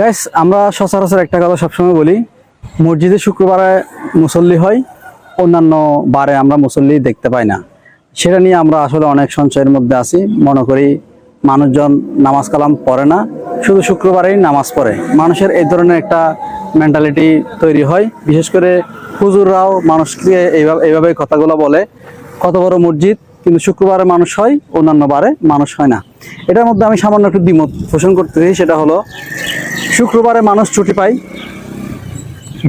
Guys আমরা সচরাচর একটা কথা সবসময় বলি, মসজিদে শুক্রবারে মুসল্লি হয়, অন্যান্য বারে আমরা মুসল্লি দেখতে পাই না। সেটা নিয়ে আমরা আসলে অনেক সঞ্চয়ের মধ্যে আছি। মনে করি মানুষজন নামাজ কালাম পড়ে না, শুধু শুক্রবারেই নামাজ পড়ে। মানুষের এই ধরনের একটা মেন্টালিটি তৈরি হয়। বিশেষ করে হুজুররাও মানুষকে এইভাবে এইভাবে কথাগুলো বলে, কত বড় মসজিদ, কিন্তু শুক্রবারে মানুষ হয়, অন্যান্য বারে মানুষ হয় না। এটার মধ্যে আমি সামান্য একটু দ্বিমত পোষণ করতেছি সেটা হলো শুক্রবারে মানুষ ছুটি পায়।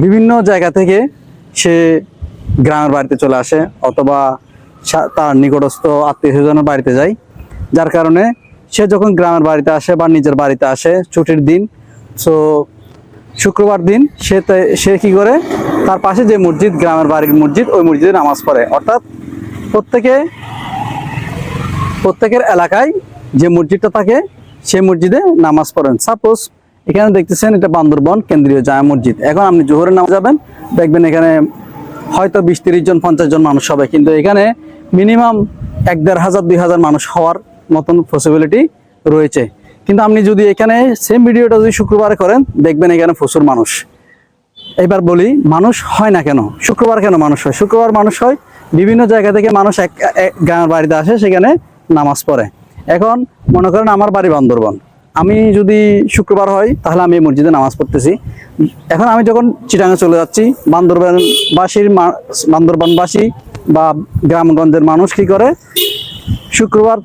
বিভিন্ন জায়গা থেকে সে গ্রামের বাড়িতে চলে আসে অথবা তার নিকটস্থ আত্মীয় স্বজনের বাড়িতে যায়। যার কারণে সে যখন গ্রামের বাড়িতে আসে বা নিজের বাড়িতে আসে, ছুটির দিন সো শুক্রবার দিন সে সে কী করে? তার পাশে যে মসজিদ, গ্রামের বাড়ির মসজিদ, ওই মসজিদে নামাজ পড়ে। অর্থাৎ প্রত্যেকে, প্রত্যেকের এলাকায় যে মসজিদটা থাকে সেই মসজিদে নামাজ পড়েন। সাপোজ এখানে দেখতেছেন এটা বান্দরবন, কেন্দ্রীয় জামা মসজিদ। এখন আপনি জোহরে নামাজ যাবেন, দেখবেন এখানে হয়তো বিশ তিরিশ জন, পঞ্চাশ জন মানুষ হবে, কিন্তু এখানে মিনিমাম এক দেড় হাজার, দুই হাজার মানুষ হওয়ার মতন পসিবিলিটি রয়েছে। কিন্তু আপনি যদি এখানে সেম ভিডিওটা যদি শুক্রবারে করেন, দেখবেন এখানে প্রচুর মানুষ। এবার বলি, মানুষ হয় না কেন? শুক্রবার কেন মানুষ হয়? শুক্রবার মানুষ হয়, বিভিন্ন জায়গা থেকে মানুষ এক এক গ্রামের বাড়িতে আসে, সেখানে নামাজ পড়ে। এখন মনে করেন আমার বাড়ি বান্দরবন। আমি যদি শুক্রবার হয়, তাহলে আমি মসজিদে নামাজ পড়তেছি। এখন আমি যখন চিটাঙে চলে যাচ্ছি বান্দরবানবাসীর বান্দরবানবাসী বা গ্রামগঞ্জের মানুষ কি করে? শুক্রবার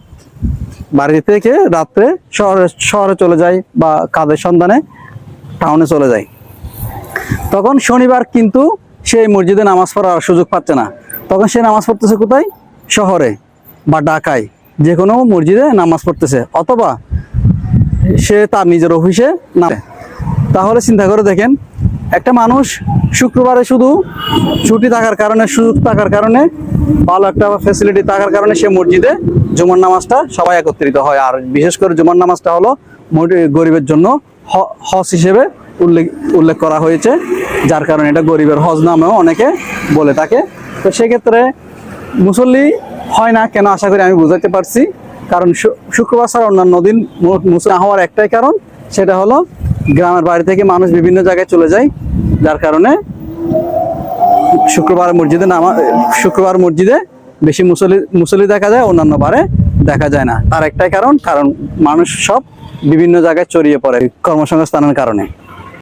বাড়ি থেকে রাত্রে শহরে শহরে চলে যায় বা কাজের সন্ধানে টাউনে চলে যায়। তখন শনিবার কিন্তু সেই মসজিদে নামাজ পড়ার সুযোগ পাচ্ছে না। তখন সে নামাজ পড়তেছে কোথায়? শহরে বা ঢাকায়। যে কোনো মসজিদে নামাজ পড়তেছে। অথবা সে তার নিজের অফিসে নামে। তাহলে চিন্তা করে দেখেন একটা মানুষ শুক্রবারে শুধু ছুটি থাকার কারণে সুযোগ থাকার কারণে ভালো একটা ফ্যাসিলিটি থাকার কারণে সে মসজিদে জুমার নামাজটা সবাই একত্রিত হয়। আর বিশেষ করে জুমার নামাজটা হলো গরিবের জন্য হ- হজ হিসেবে উল্লেখ উল্লেখ করা হয়েছে। যার কারণে এটা গরিবের হজ নামেও অনেকে বলে থাকে। তো সেক্ষেত্রে মুসল্লি হয় না কেন আশা করি আমি বুঝাতে পারছি। কারণ শুক্রবার ছাড়া অন্যান্য দিন মুসলিম হওয়ার একটাই কারণ, সেটা হলো গ্রামের বাড়ি থেকে মানুষ বিভিন্ন জায়গায় চলে যায়, যার কারণে শুক্রবার মসজিদে নামা শুক্রবার মসজিদে বেশি মুসলি মুসলি দেখা যায়, অন্যান্য বারে দেখা যায় না। তার একটাই কারণ কারণ মানুষ সব বিভিন্ন জায়গায় চড়িয়ে পড়ে কর্মসংস্থানের কারণে।